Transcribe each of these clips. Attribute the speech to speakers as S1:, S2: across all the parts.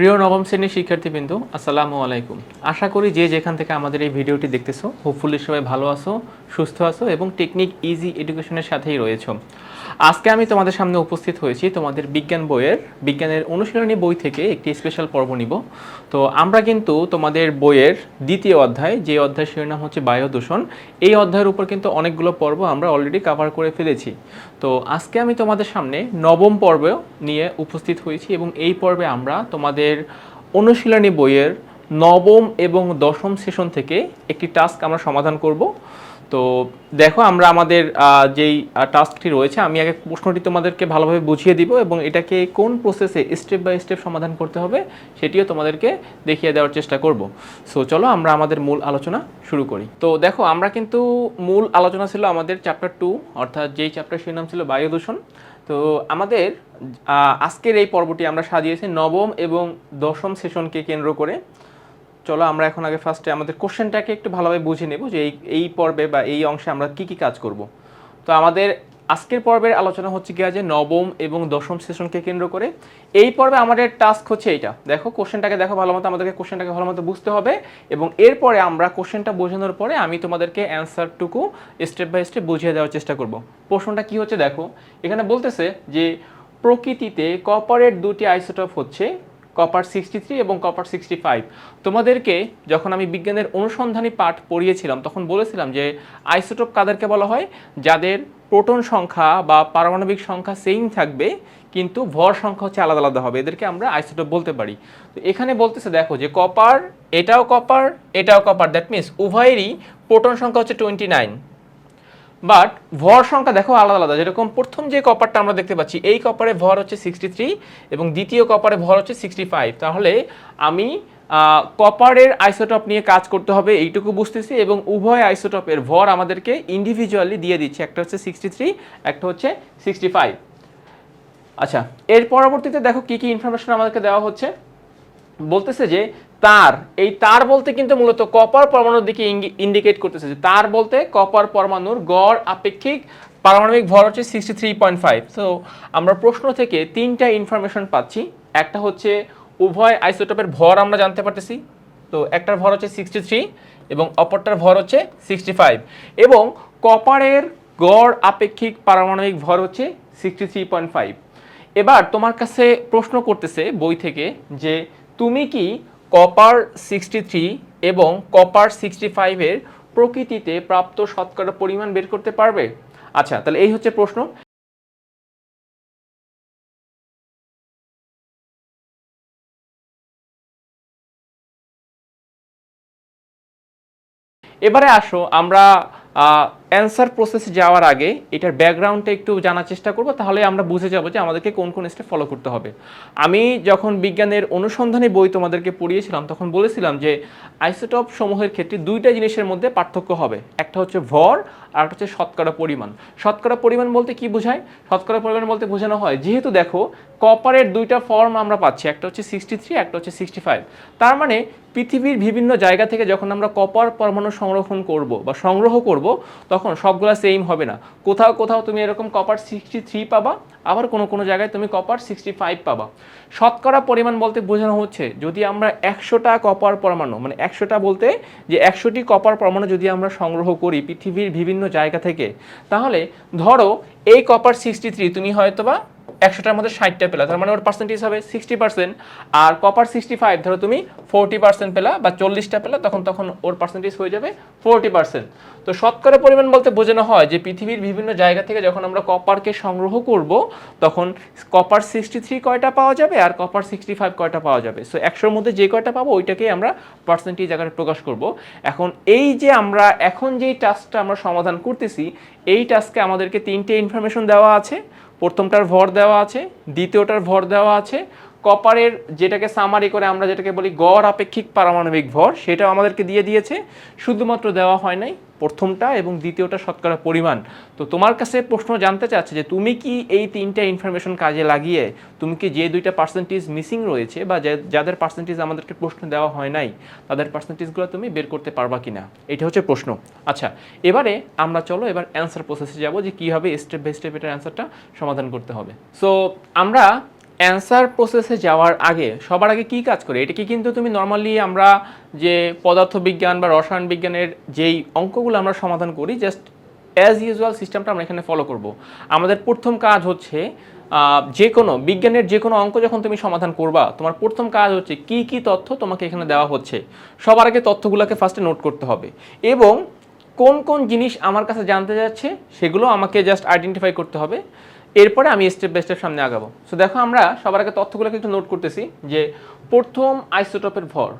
S1: প্রিয় নবম শ্রেণির শিক্ষার্থীবৃন্দু, আসসালামু আলাইকুম। আশা করি যে যেখান থেকে আমাদের এই ভিডিওটি দেখতেছো হোপফুলি সবাই ভালো আছো, সুস্থ আছো এবং টেকনিক ইজি এডুকেশনের সাথেই রয়েছো। আজকে আমি তোমাদের সামনে উপস্থিত হয়েছি তোমাদের বিজ্ঞান বইয়ের, বিজ্ঞানের অনুশীলনী বই থেকে একটি স্পেশাল পর্ব নিব। তো আমরা কিন্তু তোমাদের বইয়ের দ্বিতীয় অধ্যায়, যে অধ্যায় শিরোনাম হচ্ছে বায়ু দূষণ এই অধ্যায়ের উপর কিন্তু অনেকগুলো পর্ব আমরা অলরেডি কাভার করে ফেলেছি। তো আজকে আমি তোমাদের সামনে নবম পর্ব নিয়ে উপস্থিত হয়েছি এবং এই পর্বে আমরা তোমাদের অনুশীলনী বইয়ের নবম এবং দশম সেশন থেকে একটি টাস্ক আমরা সমাধান করব। তো দেখো, আমরা আমাদের যেই টাস্কটি রয়েছে, আমি আগে প্রশ্নটি তোমাদেরকে ভালোভাবে বুঝিয়ে দিব এবং এটাকে কোন প্রসেসে স্টেপ বাই স্টেপ সমাধান করতে হবে, সেটিও তোমাদেরকে দেখিয়ে দেওয়ার চেষ্টা করব। সো চলো আমরা আমাদের মূল আলোচনা শুরু করি। তো দেখো, আমরা কিন্তু মূল আলোচনা ছিল আমাদের চ্যাপ্টার টু অর্থাৎ যেই চ্যাপ্টার শিরোনাম ছিল বায়ু দূষণ তো আমাদের আজকের এই পর্বটি আমরা সাজিয়েছি নবম এবং দশম সেশনকে কেন্দ্র করে। চলো, আমরা এখন আগে ফার্স্টে আমাদের কোশ্চেনটাকে একটু ভালোভাবে বুঝে নেব যে এই এই পর্বে বা এই অংশে আমরা কি কি কাজ করব। তো আমাদের আজকের পর্বের আলোচনা হচ্ছে কি যে নবম এবং দশম সেশনকে কেন্দ্র করে। এই পর্বে আমাদের টাস্ক হচ্ছে এইটা। দেখো কোশ্চেনটাকে দেখো ভালো মতো, আমাদেরকে কোশ্চেনটাকে ভালো মতো বুঝতে হবে এবং এরপরে আমরা কোশ্চেনটা বোঝানোর পরে আমি তোমাদেরকে অ্যান্সারটুকু স্টেপ বাই স্টেপ বুঝিয়ে দেওয়ার চেষ্টা করব। প্রশ্নটা কি হচ্ছে দেখো, এখানে বলতেছে যে প্রকৃতিতে কপারের দুটি আইসোটপ হচ্ছে কপার সিক্সটি থ্রি এবং কপার সিক্সটি ফাইভ তোমাদেরকে যখন আমি বিজ্ঞানের অনুসন্ধানী পাঠ পড়িয়েছিলাম, তখন বলেছিলাম যে আইসোটোপ কাদেরকে বলা হয়? যাদের প্রোটন সংখ্যা বা পারমাণবিক সংখ্যা সেম থাকবে, কিন্তু ভর সংখ্যা হচ্ছে আলাদা আলাদা হবে। এদেরকে আমরা আইসোটোপ বলতে পারি। তো এখানে বলতেছে, দেখো যে কপার এটাও কপার এটাও কপার দ্যাট মিনস উভয়েরই প্রোটন সংখ্যা হচ্ছে টোয়েন্টি নাইন বাট ভর সংখ্যা দেখো আলাদা আলাদা। যেরকম প্রথম যে কপারটা আমরা দেখতে পাচ্ছি, এই কপারে ভর হচ্ছে সিক্সটি থ্রি এবং দ্বিতীয় কপারে ভর হচ্ছে সিক্সটি ফাইভ তাহলে আমি কপারের আইসোটপ নিয়ে কাজ করতে হবে, এইটুকু বুঝতেছি এবং উভয় আইসোটপের ভর আমাদেরকে ইন্ডিভিজুয়ালি দিয়ে দিচ্ছে। একটা হচ্ছে সিক্সটি থ্রি একটা হচ্ছে সিক্সটি ফাইভ আচ্ছা এর পরবর্তীতে দেখো কি কি ইনফরমেশন আমাদেরকে দেওয়া হচ্ছে। বলতেছে যে তার, এই তার বলতে কিন্তু মূলত কপার পরমাণুর দিকে ইন্ডিকেট করতেছে যে তার বলতে কপার পরমাণুর গড় আপেক্ষিক পারমাণবিক ভর হচ্ছে sixty three point five so আমরা প্রশ্ন থেকে তিনটা ইনফরমেশন পাচ্ছি। একটা হচ্ছে উভয় আইসোটোপের ভর আমরা জানতে পারতেছি। তো একটার ভর হচ্ছে সিক্সটি থ্রি এবং অপরটার ভর হচ্ছে সিক্সটি ফাইভ এবং কপারের গড় আপেক্ষিক পারমাণবিক ভর হচ্ছে সিক্সটি থ্রি পয়েন্ট ফাইভ এবার তোমার কাছে প্রশ্ন করতেছে বই থেকে যে তুমি কি কপার সিক্সটি থ্রি এবং কপার সিক্সটি ফাইভের প্রকৃতিতে প্রাপ্ত শতকরা পরিমাণ বের করতে পারবে? আচ্ছা তাহলে এই হচ্ছে প্রশ্ন। এবারে আসো, আমরা অ্যান্সার প্রসেসে যাওয়ার আগে এটার ব্যাকগ্রাউন্ডটা একটু জানার চেষ্টা করব, তাহলে আমরা বুঝে যাব যে আমাদেরকে কোন কোন স্টেপ ফলো করতে হবে। আমি যখন বিজ্ঞানের অনুসন্ধানী বই তোমাদেরকে পড়িয়েছিলাম, তখন বলেছিলাম যে আইসোটপ সমূহের ক্ষেত্রে দুইটা জিনিসের মধ্যে পার্থক্য হবে। একটা হচ্ছে ভর, আর একটা হচ্ছে শতকরা পরিমাণ। শতকরা পরিমাণ বলতে কি বোঝায়? শতকরা পরিমাণ বলতে বোঝানো হয়, যেহেতু দেখো কপারের দুইটা ফর্ম আমরা পাচ্ছি, একটা হচ্ছে সিক্সটি থ্রি একটা হচ্ছে সিক্সটি ফাইভ তার মানে পৃথিবীর বিভিন্ন জায়গা থেকে যখন আমরা কপার পরমাণু সংরক্ষণ করব বা সংগ্রহ করব, তখন সবগুলা সেম হবে না। কোথাও কোথাও তুমি এরকম কপার সিক্সটি থ্রি পাবা, আবার কোনো কোনো জায়গায় তুমি কপার সিক্সটি ফাইভ পাবা। শতকরা পরিমাণ বলতে বোঝানো হচ্ছে, যদি আমরা একশোটা কপার পরমাণু মানে একশোটা বলতে যে একশোটি কপার পরমাণু যদি আমরা সংগ্রহ করি পৃথিবীর বিভিন্ন জায়গা থেকে, তাহলে ধরো এই কপার সিক্সটি থ্রি তুমি হয়তোবা একশোটার মধ্যে ষাটটা পেলা, তার মানে ওর পার্সেন্টেজ হবে সিক্সটি পার্সেন্ট আর কপার সিক্সটি ফাইভ ধরো তুমি ফোরটি পার্সেন্ট পেলা বা চল্লিশটা পেলা, তখন তখন ওর পার্সেন্টেজ হয়ে যাবে ফোরটি পার্সেন্ট তো শতকরা পরিমাণ বলতে বোঝানো হয় যে পৃথিবীর বিভিন্ন জায়গা থেকে যখন আমরা কপারকে সংগ্রহ করব, তখন কপার সিক্সটি থ্রি কয়টা পাওয়া যাবে আর কপার সিক্সটি ফাইভ কয়টা পাওয়া যাবে? সো একশোর মধ্যে যে কয়টা পাবো ওইটাকেই আমরা পার্সেন্টেজ আকারে প্রকাশ করব। এখন এই যে আমরা এখন যেই টাস্কটা আমরা সমাধান করতেছি, এই টাস্কে আমাদেরকে তিনটে ইনফরমেশন দেওয়া আছে। প্রথমটার ভর দেওয়া আছে দ্বিতীয়টার ভর দেওয়া আছে কপারের যেটাকে সামারি করে আমরা যেটাকে বলি গড় আপেক্ষিক পারমাণবিক ভর, সেটাও আমাদেরকে দিয়ে দিয়েছে। শুধুমাত্র দেওয়া হয় নাই, প্রথমটা এবং দ্বিতীয়টা শতকরা পরিমাণ। তো তোমার কাছে প্রশ্ন জানতে চাচ্ছে যে তুমি কি এই তিনটা ইনফরমেশন কাজে লাগিয়ে, তুমি কি যে দুইটা পার্সেন্টেজ মিসিং রয়েছে বা যাদের পার্সেন্টেজ আমাদেরকে প্রশ্ন দেওয়া হয় নাই, তাদের পার্সেন্টেজগুলো তুমি বের করতে পারবা কিনা? এটা হচ্ছে প্রশ্ন। আচ্ছা এবারে আমরা চলো এবার অ্যান্সার প্রসেসে যাব যে কীভাবে স্টেপ বাই স্টেপ এটার অ্যান্সারটা সমাধান করতে হবে। সো আমরা অ্যান্সার প্রসেসে যাওয়ার আগে, সবার আগে কি কাজ করে? এটাকে কিন্তু তুমি নর্মালি আমরা যে পদার্থবিজ্ঞান বা রসায়ন বিজ্ঞানের যেই অঙ্কগুলো আমরা সমাধান করি জাস্ট অ্যাজ ইউজুয়াল সিস্টেমটা আমরা এখানে ফলো করব। আমাদের প্রথম কাজ হচ্ছে যে কোনো বিজ্ঞানের যে কোনো অঙ্ক যখন তুমি সমাধান করবা, তোমার প্রথম কাজ হচ্ছে কি কি তথ্য তোমাকে এখানে দেওয়া হচ্ছে। সবার আগে তথ্যগুলোকে ফার্স্টে নোট করতে হবে। এবং কোন কোন জিনিস আমার কাছে জানতে যাচ্ছে, সেগুলো আমাকে জাস্ট আইডেন্টিফাই করতে হবে। এরপরে আমি স্টেপ বাই স্টেপ সামনে আগাবো। সো দেখো আমরা সবার আগে তথ্যগুলোকে একটু নোট করতেছি যে প্রথম আইসোটপের ভর।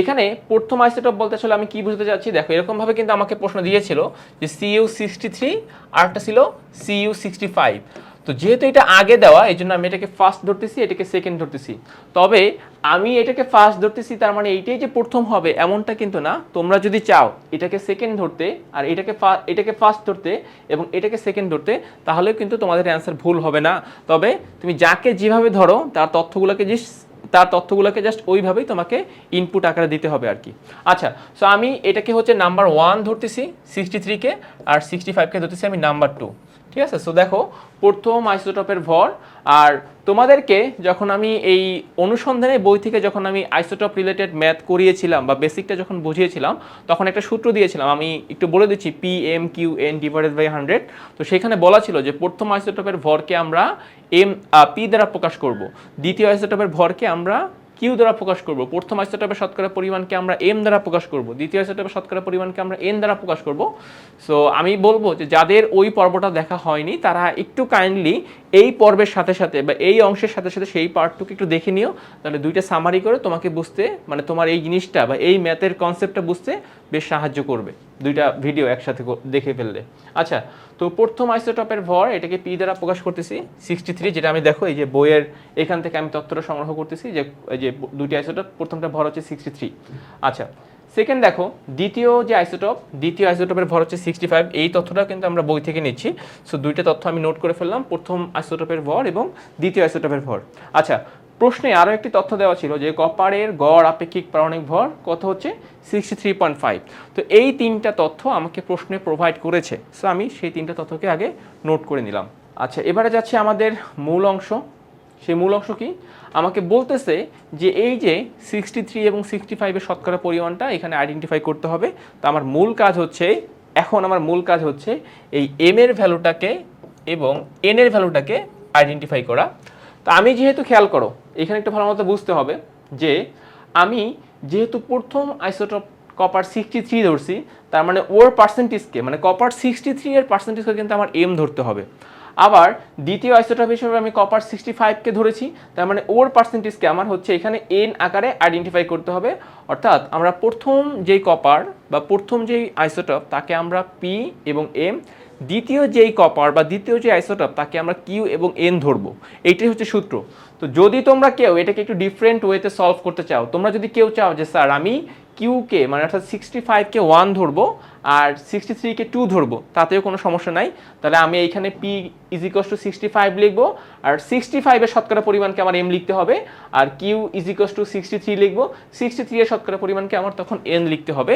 S1: এখানে প্রথম আইসোটপ বলতে আসলে আমি কি বুঝতে চাচ্ছি? দেখো, এরকমভাবে কিন্তু আমাকে প্রশ্ন দিয়েছিল যে সিইউ সিক্সটি থ্রি আরটা ছিল সিইউ সিক্সটি ফাইভ তো যেহেতু এটা আগে দেওয়া এই জন্য আমি এটাকে ফার্স্ট ধরতেছি, এটাকে সেকেন্ড ধরতেছি। তবে আমি এটাকে ফার্স্ট ধরতেছি, তার মানে এইটাই যে প্রথম হবে এমনটা কিন্তু না। তোমরা যদি চাও এটাকে সেকেন্ড ধরতে আর এটাকে এটাকে ফার্স্ট ধরতে এবং এটাকে সেকেন্ড ধরতে, তাহলেও কিন্তু তোমাদের অ্যান্সার ভুল হবে না। তবে তুমি যাকে যেভাবে ধরো, তার তথ্যগুলোকে যে তার তথ্যগুলোকে জাস্ট ওইভাবেই তোমাকে ইনপুট আকারে দিতে হবে আর কি। আচ্ছা সো আমি এটাকে হচ্ছে নাম্বার ওয়ান ধরতেছি সিক্সটি থ্রিকে আর সিক্সটি ফাইভকে ধরতেছি আমি নাম্বার টু ঠিক আছে? সো দেখো, প্রথম আইসোটপের ভর, আর তোমাদেরকে যখন আমি এই অনুসন্ধানের বই থেকে যখন আমি আইসোটপ রিলেটেড ম্যাথ করিয়েছিলাম বা বেসিকটা যখন বুঝিয়েছিলাম, তখন একটা সূত্র দিয়েছিলাম, আমি একটু বলে দিচ্ছি P M Q N divided by hundred তো সেখানে বলা ছিল যে, প্রথম আইসোটপের ভরকে আমরা এম পি দ্বারা প্রকাশ করব। দ্বিতীয় আইসোটপের ভরকে আমরা কিউ দ্বারা প্রকাশ করব? প্রথম আইসোটপের শতকরা পরিমাণকে আমরা এম দ্বারা প্রকাশ করব। দ্বিতীয় আইসোটপের শতকরা পরিমাণকে আমরা এন দ্বারা প্রকাশ করব। সো আমি বলব যে যাদের ওই পর্বটা দেখা হয়নি, তারা একটু কাইন্ডলি এই পর্বের সাথে সাথে বা এই অংশের সাথে সাথে সেই পার্টটুকু একটু দেখে নিও। তাহলে দুইটা সামারি করে তোমাকে বুঝতে মানে তোমার এই জিনিসটা বা এই ম্যাথের কনসেপ্টটা বুঝতে বেশ সাহায্য করবে। দুইটা ভিডিও একসাথে দেখে ফেললে। আচ্ছা তো প্রথম আইসোটপের ভর, এটাকে পি দ্বারা প্রকাশ করতেছি সিক্সটি থ্রি যেটা আমি দেখো, এই যে বইয়ের এখান থেকে আমি তথ্যটা সংগ্রহ করতেছি, যে, এই যে দুইটি আইসোটপ প্রথমটা ভর হচ্ছে সিক্সটি থ্রি আচ্ছা সেকেন্ড দেখো, দ্বিতীয় যে আইসোটপ দ্বিতীয় আইসোটপের ভর হচ্ছে সিক্সটি ফাইভ এই তথ্যটা কিন্তু আমরা বই থেকে নিচ্ছি। সো দুইটা তথ্য আমি নোট করে ফেললাম। প্রথম আইসোটপের ভর এবং দ্বিতীয় আইসোটপের ভর। আচ্ছা প্রশ্নে আরও একটি তথ্য দেওয়া ছিল যে কপারের গড় আপেক্ষিক পারমাণবিক ভর কত হচ্ছে? সিক্সটি থ্রি পয়েন্ট ফাইভ তো এই তিনটা তথ্য আমাকে প্রশ্নে প্রোভাইড করেছে। সো আমি সেই তিনটা তথ্যকে আগে নোট করে নিলাম। আচ্ছা এবারে যাচ্ছে আমাদের মূল অংশ। সেই মূল অংশ কি? আমাকে বলতেছে যে এই যে সিক্সটি থ্রি এবং সিক্সটি ফাইভের শতকরা পরিমাণটা এখানে আইডেন্টিফাই করতে হবে। তো আমার মূল কাজ হচ্ছে, এখন আমার মূল কাজ হচ্ছে এই এম এর ভ্যালুটাকে এবং এন এর ভ্যালুটাকে আইডেন্টিফাই করা। তো আমি যেহেতু খেয়াল করো, এখানে একটু ভালো মতো বুঝতে হবে যে আমি যেহেতু প্রথম আইসোটপ কপার সিক্সটি থ্রি ধরছি, তার মানে ওর পার্সেন্টেজকে মানে কপার সিক্সটি থ্রি এর পার্সেন্টেজকে কিন্তু আমার এম ধরতে হবে। আবার দ্বিতীয় আইসোটপ হিসেবে আমি কপার সিক্সটি ফাইভকে ধরেছি, তার মানে ওর পার্সেন্টেজকে আমার হচ্ছে এখানে এন আকারে আইডেন্টিফাই করতে হবে। অর্থাৎ আমরা প্রথম যেই কপার বা প্রথম যেই আইসোটপ তাকে আমরা পি এবং এম দ্বিতীয় যেই কপার বা দ্বিতীয় যে আইসোটপ তাকে আমরা কিউ এবং এন ধরবো। এইটাই হচ্ছে সূত্র। তো যদি তোমরা কেউ এটাকে একটু ডিফারেন্ট ওয়েতে সলভ করতে চাও, তোমরা যদি কেউ চাও যে, স্যার, আমি কিউকে মানে অর্থাৎ সিক্সটি ফাইভকে ওয়ান ধরবো আর সিক্সটি থ্রিকে টু ধরবো, তাতেও কোনো সমস্যা নাই, তাহলে আমি এইখানে পি ইজিকস টু সিক্সটি ফাইভ লিখব আর সিক্সটি ফাইভের শতকরা পরিমাণকে আমার এম লিখতে হবে আর কিউ ইজিকস টু সিক্সটি থ্রি লিখব সিক্সটি থ্রি এর শতকরা পরিমাণকে আমার তখন এন লিখতে হবে।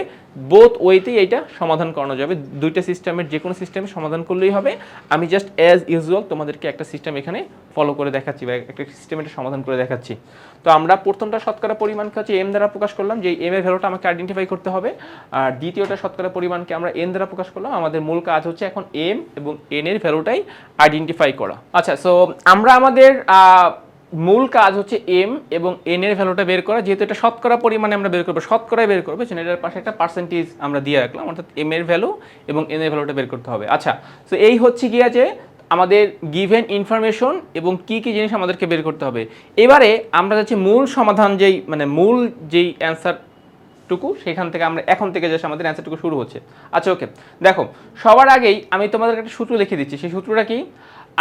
S1: বোথ ওয়েতেই এইটা সমাধান করানো যাবে। দুইটা সিস্টেমের যে কোনো সিস্টেমে সমাধান করলেই হবে। আমি জাস্ট অ্যাজ ইউজুয়াল তোমাদেরকে একটা সিস্টেম এখানে ফলো করে দেখাচ্ছি বা একটা সিস্টেমের সমাধান করে দেখাচ্ছি। তো আমরা প্রথমটা শতকরা পরিমাণকে হচ্ছে এম দ্বারা প্রকাশ করলাম যে এম এর ভ্যালুটা আমাকে আইডেন্টিফাই করতে হবে। আর দ্বিতীয়টা শতকরা পরিমাণকে আমরা এন দ্বারা প্রকাশ করলাম, আমাদের মূল কাজ হচ্ছে এখন এম এবং এন এর ভ্যালুটাই আইডেন্টিফাই করা। আচ্ছা সো আমরা আমাদের মূল কাজ হচ্ছে এম এবং এন এর ভ্যালুটা বের করা, যেহেতু এটা শতকরা পরিমাণে আমরা বের করব শতকরায় বের করব, সেজন্য এটার পাশে একটা পার্সেন্টেজ আমরা দিয়ে রাখলাম, অর্থাৎ এম এর ভ্যালু এবং এন এর ভ্যালুটা বের করতে হবে। আচ্ছা তো এই হচ্ছে গিয়া যে আমাদের গিভেন ইনফরমেশন এবং কি কি জিনিস আমাদেরকে বের করতে হবে। এবারে আমরা যাচ্ছি মূল সমাধান যেই মানে মূল যেই অ্যান্সার টুকু সেখান থেকে আমরা, এখন থেকে জাস্ট আমাদের অ্যান্সারটুকু শুরু হচ্ছে। আচ্ছা ওকে দেখো, সবার আগেই আমি তোমাদের একটা সূত্র লিখে দিচ্ছি। সেই সূত্রটা কি?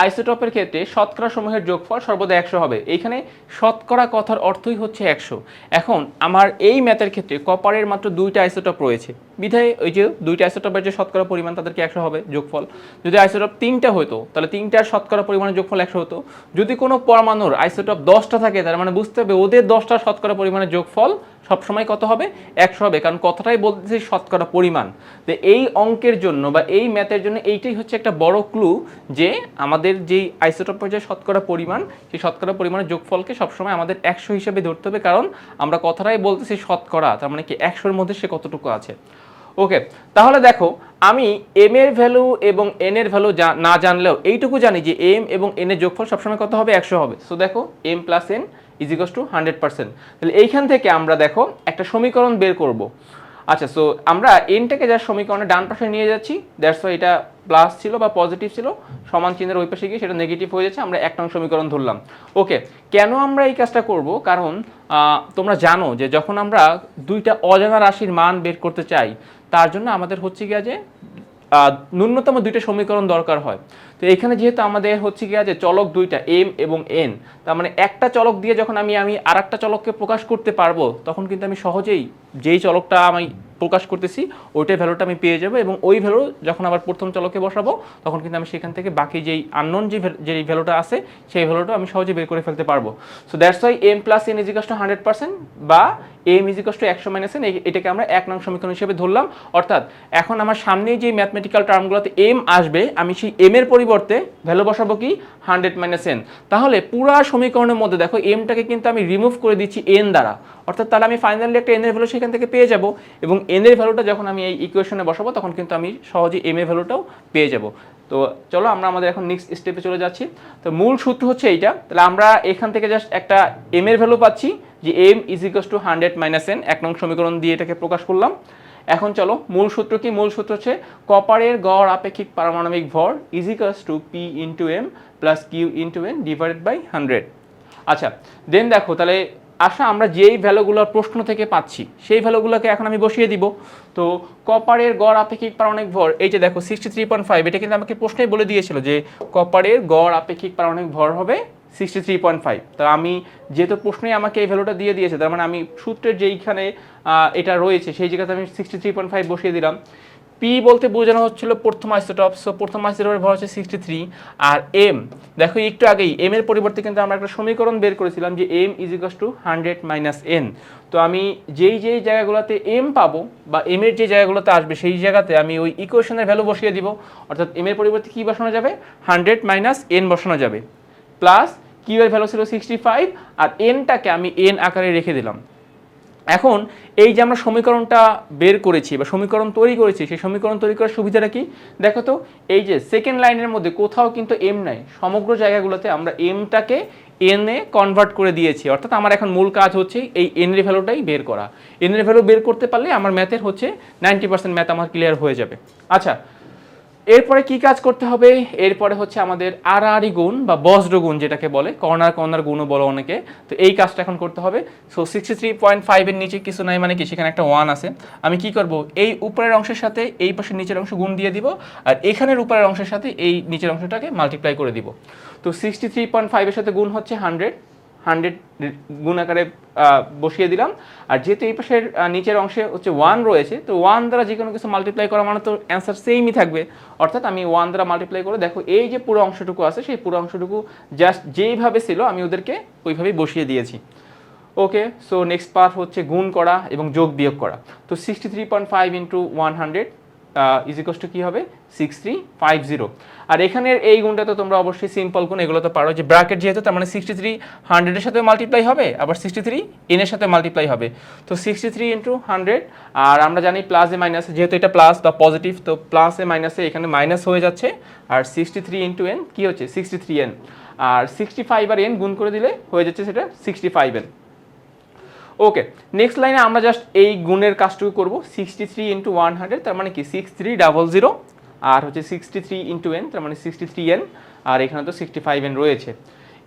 S1: আইসোটপের ক্ষেত্রে শতকরা সমূহের যোগফল সর্বদা একশো হবে। এইখানে শতকরা কথার অর্থই হচ্ছে একশো। এখন, আমার এই ম্যাথের ক্ষেত্রে কপারের মাত্র দুইটা আইসোটপ রয়েছে। বিধায় ওই যে দুইটা আইসোটপের যে শতকরা পরিমাণ, তাদেরকে একশো হবে যোগফল। যদি আইসোটপ তিনটা হতো, তাহলে তিনটার শতকরা পরিমাণের যোগফল একশো হতো। যদি কোনো পরমাণুর আইসোটপ দশটা থাকে, তার মানে বুঝতে হবে ওদের দশটা শতকরা পরিমাণের যোগফল সবসময় কত হবে? একশো হবে, কারণ কথাটাই বলতেছি শতকরা পরিমাণ। তো এই অঙ্কের জন্য বা এই ম্যাথের জন্য এইটাই হচ্ছে একটা বড় ক্লু যে আমাদের যেই আইসোটপের যে শতকরা পরিমাণ, সেই শতকরা পরিমাণের যোগফলকে সবসময় আমাদের একশো হিসেবে ধরতে হবে, কারণ আমরা কথাটাই বলতেছি শতকরা, তার মানে কি একশোর মধ্যে সে কতটুকু আছে। ওকে, তাহলে দেখো, আমি এম এর ভ্যালু এবং এন এর ভ্যালু না জানলেও এইটুকু জানি যে এম এবং এন এর যোগফল সবসময় কত হবে? একশো হবে। সো দেখো এম প্লাস এন ইজ ইকস টু হান্ড্রেড পার্সেন্ট তাহলে এইখান থেকে আমরা দেখো একটা সমীকরণ বের করব। আচ্ছা সো আমরা এনটাকে যা সমীকরণে ডান পাশে নিয়ে যাচ্ছি। দ্যাটস ওয়াই এটা প্লাস ছিল বা পজিটিভ ছিল। সমান চিহ্নের ওই পাশে গিয়ে সেটা নেগেটিভ হয়ে যাচ্ছে। আমরা এক নং সমীকরণ ধরলাম। ওকে কেন আমরা এই কাজটা করব? কারণ তোমরা জানো যে যখন আমরা দুইটা অজানা রাশির মান বের করতে চাই, তার জন্য আমাদের হচ্ছে গিয়া যে ন্যূনতম দুইটা সমীকরণ দরকার হয়। তো এখানে যেহেতু আমাদের হচ্ছে কি আছে চলক দুইটা এম এবং এন তার মানে একটা চলক দিয়ে যখন আমি আমি আর চলককে প্রকাশ করতে পারব, তখন কিন্তু আমি সহজেই যেই চলকটা আমি প্রকাশ করতেছি, ওইটাই ভ্যালুটা আমি পেয়ে যাব এবং ওই ভ্যালু যখন আবার প্রথম চলকে বসাবো, তখন কিন্তু আমি সেখান থেকে বাকি যেই আননোন যে যে ভ্যালুটা আছে, সেই ভ্যালুটা আমি সহজে বের করে ফেলতে পারব। So that's why M plus N ইজিকাস to hundred percent বা এম ইজিকাস টু একশো মাইনাস এন এটাকে আমরা এক নং সমীকরণ হিসেবে ধরলাম। অর্থাৎ এখন আমার সামনে যে ম্যাথমেটিক্যাল টার্মগুলোতে এম আসবে, আমি সেই এম এর পরিবর্তে ভ্যালু বসাবো কি? হান্ড্রেড মাইনাস এন তাহলে পুরা সমীকরণের মধ্যে দেখো এমটাকে কিন্তু আমি রিমুভ করে দিচ্ছি এন দ্বারা। অর্থাৎ তাহলে আমি ফাইনালি একটা এন এর ভ্যালু সেখান থেকে পেয়ে যাব এবং এন এর ভ্যালুটা যখন আমি এই ইকুয়েশনে বসাবো, তখন কিন্তু আমি সহজে এম এর ভ্যালুটাও পেয়ে যাব। তো চলো আমরা আমাদের এখন নেক্সট স্টেপে চলে যাচ্ছি। তো মূল সূত্র হচ্ছে এইটা। তাহলে আমরা এখান থেকে জাস্ট একটা এম এর ভ্যালু পাচ্ছি, যে M is ইকাস to hundred minus N এক নং সমীকরণ দিয়ে এটাকে প্রকাশ করলাম। এখন চলো, মূল সূত্র কি? মূল সূত্র হচ্ছে কপারের গড় আপেক্ষিক পারমাণবিক ভর is ইকাস to P into M plus Q into N divided by hundred আচ্ছা দেন দেখো, তাহলে আশা, আমরা যেই ভ্যালুগুলোর প্রশ্ন থেকে পাচ্ছি, সেই ভ্যালুগুলোকে এখন আমি বসিয়ে দিব। তো কপারের গড় আপেক্ষিক পারমাণবিক ভর, এই যে দেখো সিক্সটি থ্রি পয়েন্ট ফাইভ এটা কিন্তু আমাকে প্রশ্নেই বলে দিয়েছিল যে কপারের গড় আপেক্ষিক পারমাণবিক ভর হবে সিক্সটি থ্রি পয়েন্ট ফাইভ তো আমি যেহেতু প্রশ্নেই আমাকে এই ভ্যালুটা দিয়ে দিয়েছে, তার মানে আমি সূত্রের যেইখানে এটা রয়েছে, সেই জায়গাতে আমি সিক্সটি থ্রি পয়েন্ট ফাইভ বসিয়ে দিলাম। পি বলতে বোঝানো হচ্ছিল প্রথম আইসোটপ সো প্রথম আইসোটপের ভর হচ্ছে সিক্সটি থ্রি আর এম দেখো একটু আগেই এম এর পরিবর্তে কিন্তু আমরা একটা সমীকরণ বের করেছিলাম যে M is equals to hundred minus N তো আমি যেই যেই জায়গাগুলোতে এম পাবো বা এম এর যে জায়গাগুলোতে আসবে সেই জায়গাতে আমি ওই ইকুয়েশনের ভ্যালু বসিয়ে দিব। অর্থাৎ এম এর পরিবর্তে কী বসানো যাবে? হান্ড্রেড মাইনাস এন বসানো যাবে। প্লাস কিউ এর ভ্যালু ছিল সিক্সটি ফাইভ আর এনটাকে আমি এন আকারে রেখে দিলাম। এখন এই যে আমরা সমীকরণটা বের করেছি বা সমীকরণ তৈরি করেছি, সেই সমীকরণ তৈরি করার সুবিধাটা কি? দেখো তো, এই যে সেকেন্ড লাইনের মধ্যে কোথাও কিন্তু এম নাই। সমগ্র জায়গাগুলোতে আমরা এমটাকে এন এ কনভার্ট করে দিয়েছি। অর্থাৎ আমার এখন মূল কাজ হচ্ছে এই এন এর ভ্যালুটাই বের করা। এন এর ভ্যালু বের করতে পারলে আমার ম্যাথের হচ্ছে নাইনটি পার্সেন্ট ম্যাথ আমার ক্লিয়ার হয়ে যাবে। আচ্ছা এরপরে কি কাজ করতে হবে? এরপরে হচ্ছে আমাদের আড়াআড়ি গুণ বা বজ্র গুণ যেটাকে বলে, কর্নার কর্নার গুণও বলো অনেকে। তো এই কাজটা এখন করতে হবে। সো সিক্সটি থ্রি পয়েন্ট ফাইভের নিচে কিছু নাই মানে কি? সেখানে একটা ওয়ান আছে। আমি কি করব? এই উপরের অংশের সাথে এই পাশের নিচের অংশ গুণ দিয়ে দিব আর এখানের উপরের অংশের সাথে এই নিচের অংশটাকে মাল্টিপ্লাই করে দিব। তো সিক্সটি থ্রি পয়েন্ট ফাইভের সাথে গুণ হচ্ছে হান্ড্রেড হান্ড্রেড গুণ আকারে বসিয়ে দিলাম। আর যেহেতু এই পাশের নিচের অংশে হচ্ছে ওয়ান রয়েছে, তো ওয়ান দ্বারা যে কোনো কিছু মাল্টিপ্লাই করা মানে তো অ্যান্সার সেমই থাকবে। অর্থাৎ আমি ওয়ান দ্বারা মাল্টিপ্লাই করে দেখো, এই যে পুরো অংশটুকু আছে, সেই পুরো অংশটুকু জাস্ট যেইভাবে ছিল, আমি ওদেরকে ওইভাবেই বসিয়ে দিয়েছি। ওকে সো নেক্সট পার্ট হচ্ছে গুণ করা এবং যোগ বিয়োগ করা। তো sixty three point five into one hundred ইজিকস to কী হবে? সিক্স থ্রি ফাইভ জিরো আর এখানের এই গুণটা তো তোমরা অবশ্যই সিম্পল গুণ এগুলো তো পারো যে ব্র্যাকেট যেহেতু, তার মানে সিক্সটি থ্রি হান্ড্রেডের সাথে মাল্টিপ্লাই হবে, আবার সিক্সটি থ্রি এনের সাথে মাল্টিপ্লাই হবে। তো সিক্সটি থ্রি ইন্টু হান্ড্রেড আর আমরা জানি প্লাসে মাইনাসে যেহেতু এটা প্লাস বা পজিটিভ তো প্লাসে মাইনাসে এখানে মাইনাস হয়ে যাচ্ছে। আর সিক্সটি থ্রি ইন্টু এন কী হচ্ছে? সিক্সটি থ্রি এন আর সিক্সটি ফাইভ আর এন গুণ করে দিলে হয়ে যাচ্ছে সেটা sixty five N okay next লাইনে আমরা জাস্ট এই গুণের কাজটুকু করব। Sixty three into one hundred তার মানে কি? সিক্স থ্রি ডাবল জিরো আর হচ্ছে সিক্সটি থ্রি ইন্টু এন তার মানে সিক্সটি থ্রি এন আর এখানে তো সিক্সটি ফাইভ এন রয়েছে।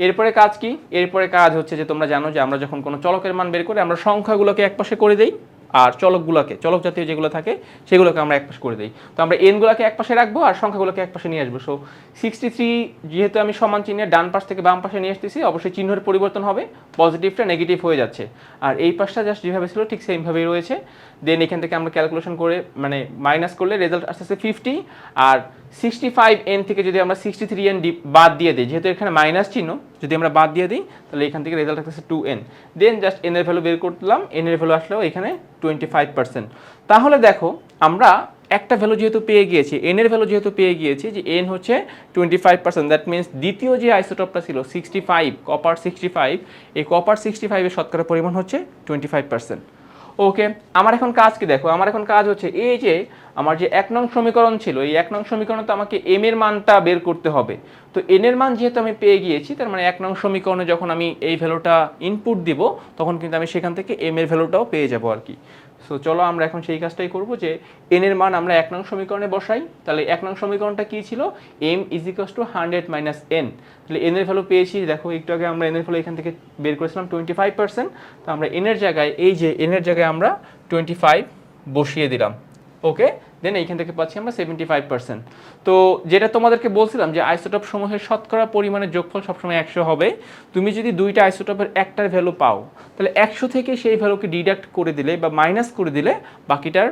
S1: এরপরে কাজ কি? এরপরে কাজ হচ্ছে যে তোমরা জানো যে আমরা যখন কোনো চলকের মান বের করে, আমরা সংখ্যাগুলোকে একপাশে করে দেই। আর চলকগুলোকে, চলক জাতীয় যেগুলো থাকে, সেগুলোকে আমরা একপাশে করে দিই। তো আমরা এনগুলোকে একপাশে রাখব আর সংখ্যাগুলোকে একপাশে নিয়ে আসব। সো সিক্সটি থ্রি যেহেতু আমি সমান চিহ্নে ডান পাশ থেকে বাম পাশে নিয়ে আসতেছি, অবশ্যই চিহ্নের পরিবর্তন হবে পজিটিভটা নেগেটিভ হয়ে যাচ্ছে। আর এই পাশটা জাস্ট যেভাবে ছিল, ঠিক সেমভাবেই রয়েছে। দেন এখান থেকে আমরা ক্যালকুলেশন করে মানে মাইনাস করলে রেজাল্ট আসতেছে ফিফটি আর সিক্সটি ফাইভ এন থেকে যদি আমরা সিক্সটি থ্রি এন বাদ দিয়ে দিই, যেহেতু এখানে মাইনাস চিহ্ন, যদি আমরা বাদ দিয়ে দিই, তাহলে এখান থেকে রেজাল্ট আসতেছে two N then just N এর ভ্যালু বের করলাম এন এর ভ্যালু আসলেও এখানে টোয়েন্টি ফাইভ পার্সেন্ট তাহলে দেখো, আমরা একটা ভ্যালু যেহেতু পেয়ে গিয়েছি এন এর ভ্যালু যেহেতু পেয়ে গিয়েছি, যে এন হচ্ছে twenty five percent that means দ্বিতীয় যে আইসোটপটা ছিল sixty five copper sixty five এই কপার সিক্সটি ফাইভের শতকরা পরিমাণ হচ্ছে টোয়েন্টি ফাইভ পার্সেন্ট ওকে আমার এখন কাজ কি দেখো? আমার এখন কাজ হচ্ছে এই যে আমার যে এক নং সমীকরণ ছিল, এই এক নং সমীকরণে তো আমাকে এম এর মানটা বের করতে হবে। তো এন এর মান যেহেতু আমি পেয়ে গিয়েছি, তার মানে এক নং সমীকরণে যখন আমি এই ভ্যালুটা ইনপুট দিব, তখন কিন্তু আমি সেখান থেকে এম এর ভ্যালুটাও পেয়ে যাব আর কি। সো চলো আমরা এখন সেই কাজটাই করব যে এন এর মান আমরা এক নং সমীকরণে বসাই। তাহলে এক নং সমীকরণটা কি ছিল? M is ইকাস to hundred minus N তাহলে এন এর ভ্যালু পেয়েছি, দেখো একটু আগে আমরা এন এর ভ্যালু এখান থেকে বের করেছিলাম টোয়েন্টি ফাইভ পার্সেন্ট তো আমরা এন এর জায়গায়, এই যে এন এর জায়গায় আমরা টোয়েন্টি ফাইভ বসিয়ে দিলাম। ওকে দেন এইখান থেকে পাচ্ছি আমরা সেভেন্টি ফাইভ পার্সেন্ট তো যেটা তোমাদেরকে বলছিলাম যে আইসোটপ সমূহের শতকরা পরিমাণের যোগফল সবসময় একশো হবে। তুমি যদি দুইটা আইসোটপের একটার ভ্যালু পাও, তাহলে একশো থেকে সেই ভ্যালুকে ডিডাক্ট করে দিলে বা মাইনাস করে দিলে বাকিটার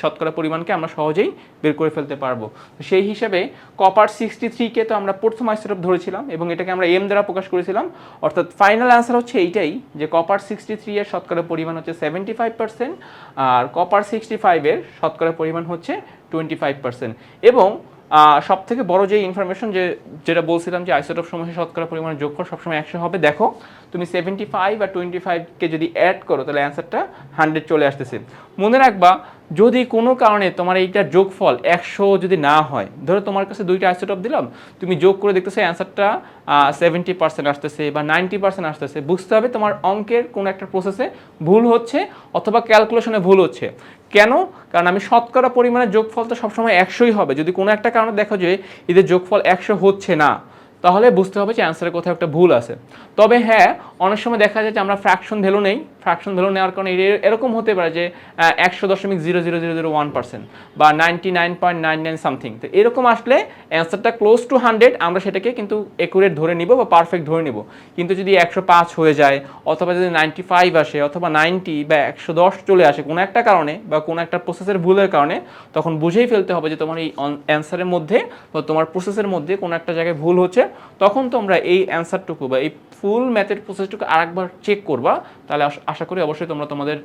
S1: শতকরা পরিমাণকে আমরা সহজেই বের করে ফেলতে পারব। সেই হিসাবে কপার সিক্সটি থ্রিকে তো আমরা প্রথম আইসোটোপ ধরেছিলাম এবং এটাকে আমরা এম দ্বারা প্রকাশ করেছিলাম। অর্থাৎ ফাইনাল অ্যান্সার হচ্ছে এইটাই যে কপার সিক্সটি থ্রি এর শতকরা পরিমাণ হচ্ছে সেভেন্টি ফাইভ পার্সেন্ট আর কপার সিক্সটি ফাইভের শতকরা পরিমাণ হচ্ছে টোয়েন্টি ফাইভ পার্সেন্ট এবং সব থেকে বড় যে ইনফরমেশন যে, যেটা বলছিলাম যে আইসোটপ সমূহের শতকরা পরিমাণ যোগফল সবসময় একশো হবে, দেখো, তুমি সেভেন্টি ফাইভ আর টোয়েন্টি ফাইভকে যদি অ্যাড করো তাহলে অ্যান্সারটা হান্ড্রেড চলে আসতেছে। মনে রাখবা যদি কোনো কারণে তোমার এইটার যোগফল একশো যদি না হয়, ধরো তোমার কাছে দুইটা আইসোটপ দিলাম, তুমি যোগ করে দেখতেছো অ্যান্সারটা সেভেন্টি পার্সেন্ট আসতেছে বা নাইনটি পার্সেন্ট আসতেছে, বুঝতে হবে তোমার অঙ্কের কোনো একটা প্রসেসে ভুল হচ্ছে অথবা ক্যালকুলেশনে ভুল হচ্ছে। কেন? কারণ আমি শতকরা পরিমাণের যোগফল তো সবসময় একশোই হবে। যদি কোনো একটা কারণে দেখো যে এদের যোগফল একশো হচ্ছে না, তাহলে বুঝতে হবে যে অ্যান্সারের কোথাও একটা ভুল আছে। তবে হ্যাঁ অনেক সময় দেখা যায় যে আমরা ফ্র্যাকশন ভ্যালু নেই ফ্র্যাকশন ভ্যালু নেওয়ার কারণে এরকম হতে পারে যে একশো দশমিক zero zero zero zero one percent বা ninety nine point nine nine something. তো এরকম আসলে অ্যান্সারটা ক্লোজ টু হান্ড্রেড, আমরা সেটাকে কিন্তু একুরেট ধরে নিব বা পারফেক্ট ধরে নিব। কিন্তু যদি একশো পাঁচ হয়ে যায়, অথবা যদি নাইনটি ফাইভ আসে, অথবা নাইনটি বা একশো দশ চলে আসে কোনো একটা কারণে বা কোনো একটা প্রসেসের ভুলের কারণে, তখন বুঝেই ফেলতে হবে যে তোমার এই অ্যান্সারের মধ্যে বা তোমার প্রসেসের মধ্যে কোনো একটা জায়গায় ভুল হচ্ছে। তখন তোমরা এই অ্যান্সারটুকু বা এই ফুল ম্যাথের প্রসেসটুকু আরেকবার চেক করবা, তাহলে আশ- করি অবশ্যই তোমরা তোমাদের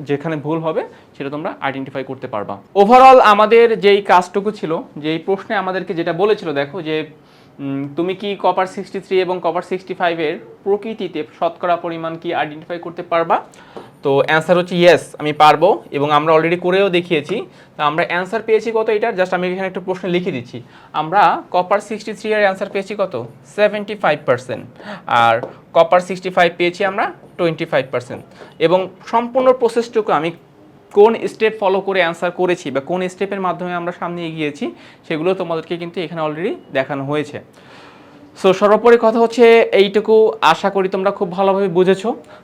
S1: যেখানে ভুল হবে সেটা তোমরা আইডেন্টিফাই করতে পারবা। ওভারঅল আমাদের যেই কাজটুকু ছিল, যেই প্রশ্নে আমাদেরকে যেটা বলেছিল, দেখো যে তুমি কি কপার সিক্সটি থ্রি এবং কপার সিক্সটি ফাইভের প্রকৃতিতে শতকরা পরিমাণ কি আইডেন্টিফাই করতে পারবা? তো অ্যান্সার হচ্ছে ইয়েস আমি পারব এবং আমরা অলরেডি করেও দেখিয়েছি। তো আমরা অ্যান্সার পেয়েছি কত এটার? জাস্ট আমি এখানে একটা প্রশ্ন লিখে দিচ্ছি। আমরা কপার সিক্সটি থ্রি এর অ্যান্সার পেয়েছি কত? সেভেন্টি ফাইভ পার্সেন্ট আর কপার সিক্সটি ফাইভ পেয়েছি আমরা টোয়েন্টি ফাইভ পার্সেন্ট এবং সম্পূর্ণ প্রসেসটুকু আমি কোন স্টেপ ফলো করে অ্যান্সার করেছি বা কোন স্টেপের মাধ্যমে আমরা সামনে এগিয়েছি, সেগুলো তোমাদেরকে কিন্তু এখানে অলরেডি দেখানো হয়েছে। সো সর্বোপরি কথা হচ্ছে, এইটুকু আশা করি তোমরা খুব ভালোভাবে বুঝেছ।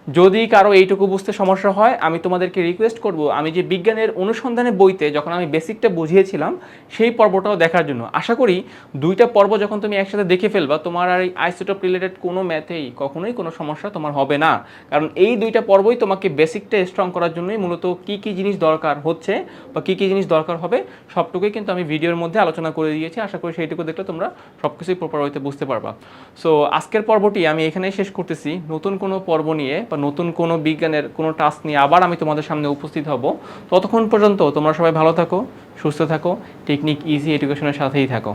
S1: যদি কারও এইটুকু বুঝতে সমস্যা হয়, আমি তোমাদেরকে রিকোয়েস্ট করব, আমি যে বিজ্ঞানের অনুসন্ধানে বইতে যখন আমি বেসিকটা বুঝিয়েছিলাম, সেই পর্বটাও দেখার জন্য। আশা করি দুইটা পর্ব যখন তুমি একসাথে দেখে ফেলবা, তোমার আর এই আইসোটপ রিলেটেড কোনো ম্যাথেই কখনোই কোনো সমস্যা তোমার হবে না। কারণ এই দুইটা পর্বই তোমাকে বেসিকটা স্ট্রং করার জন্যই মূলত কি কি জিনিস দরকার হচ্ছে বা কি কি জিনিস দরকার হবে, সবটুকুই কিন্তু আমি ভিডিওর মধ্যে আলোচনা করে দিয়েছি। আশা করি সেইটুকু দেখলে তোমরা সব কিছুই প্রপার হইতে বুঝতে পারবা। সো আজকের পর্বটি আমি এখানেই শেষ করতেছি। নতুন কোনো পর্ব নিয়ে বা নতুন কোনো বিজ্ঞানের কোনো টাস্ক নিয়ে আবার আমি তোমাদের সামনে উপস্থিত হব। ততক্ষণ পর্যন্ত তোমরা সবাই ভালো থাকো, সুস্থ থাকো টেকনিক ইজি এডুকেশনের সাথেই থাকো।